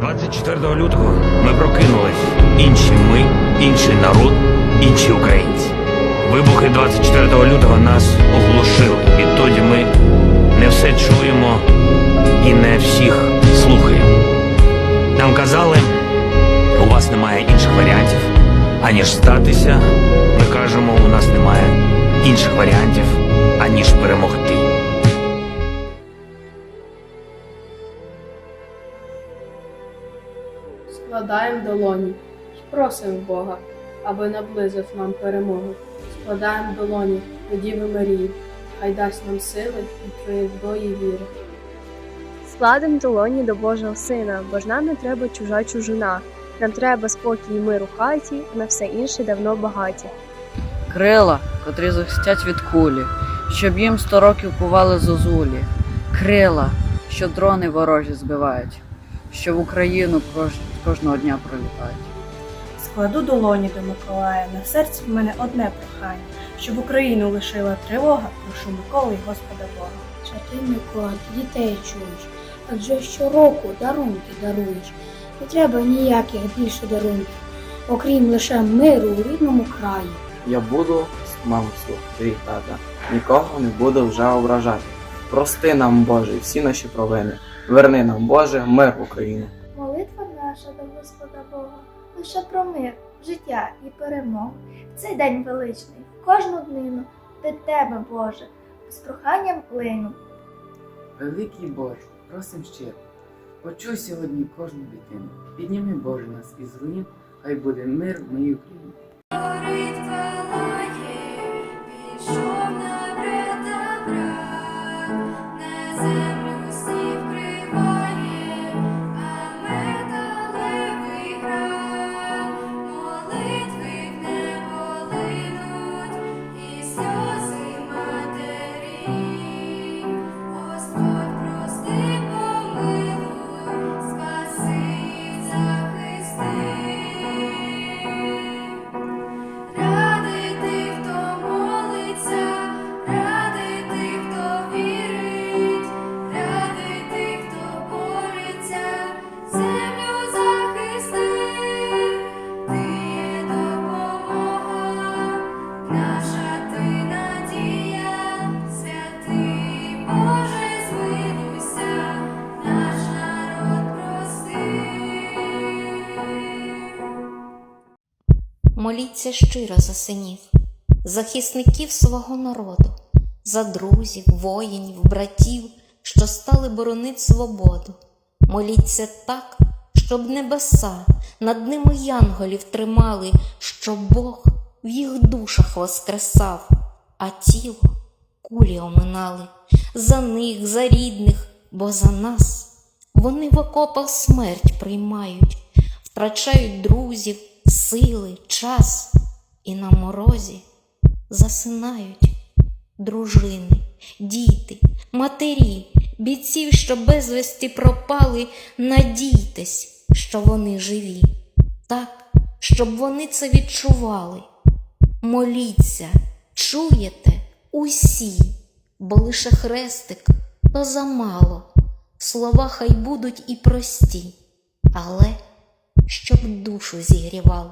24 лютого ми прокинулись. Інші ми, інший народ, інші українці. Вибухи 24 лютого нас оглушили. Відтоді ми не все чуємо і не всіх слухаємо. Нам казали, у вас немає інших варіантів, аніж здатися. Ми кажемо, у нас немає інших варіантів, аніж перемогти. Складаємо долоні й просимо Бога, аби наблизив нам перемогу. Складаємо долоні до Діви Марії, хай дасть нам сили і твердої віри. Складем долоні до Божого Сина, бо ж нам не треба чужа чужина. Нам треба спокій і мир у хаті, а на все інше давно багаті. Крила, котрі захистять від кулі, щоб їм сто років кували зозулі. Крила, що дрони ворожі збивають, що в Україну кожного дня прилітають. Складу долоні до Миколая, на серці в мене одне прохання, щоб Україну лишила тривога, прошу Миколи й Господа Бога. Що ти, Микола, ти дітей чуєш, адже щороку дарунки даруєш. Не треба ніяких більше дарунків, окрім лише миру у рідному краї. Я буду, маму твій тата, нікого не буду вже ображати. Прости нам, Боже, всі наші провини. Верни нам, Боже, мир в Україну. Молитва наша до Господа Бога лише про мир, життя і перемогу. В цей день величний, в кожну днину до тебе, Боже, з проханням лину. Великий Боже, просим щиро, почуй сьогодні кожну дитину. Підніми Боже нас із руїн, хай буде мир в моїй Україні. На землю Моліться щиро за синів, захисників свого народу, за друзів, воїнів, братів, що стали боронить свободу. Моліться так, щоб небеса над ними янголів тримали, щоб Бог в їх душах воскресав, а тіло кулі оминали за них, за рідних, бо за нас вони в окопах смерть приймають, втрачають друзів, сили, час і на морозі засинають дружини, діти, матері, бійців, що безвісті пропали, надійтесь, що вони живі, так, щоб вони це відчували. Моліться, чуєте усі, бо лише хрестик то замало. Слова хай будуть і прості, але щоб душу зігрівали.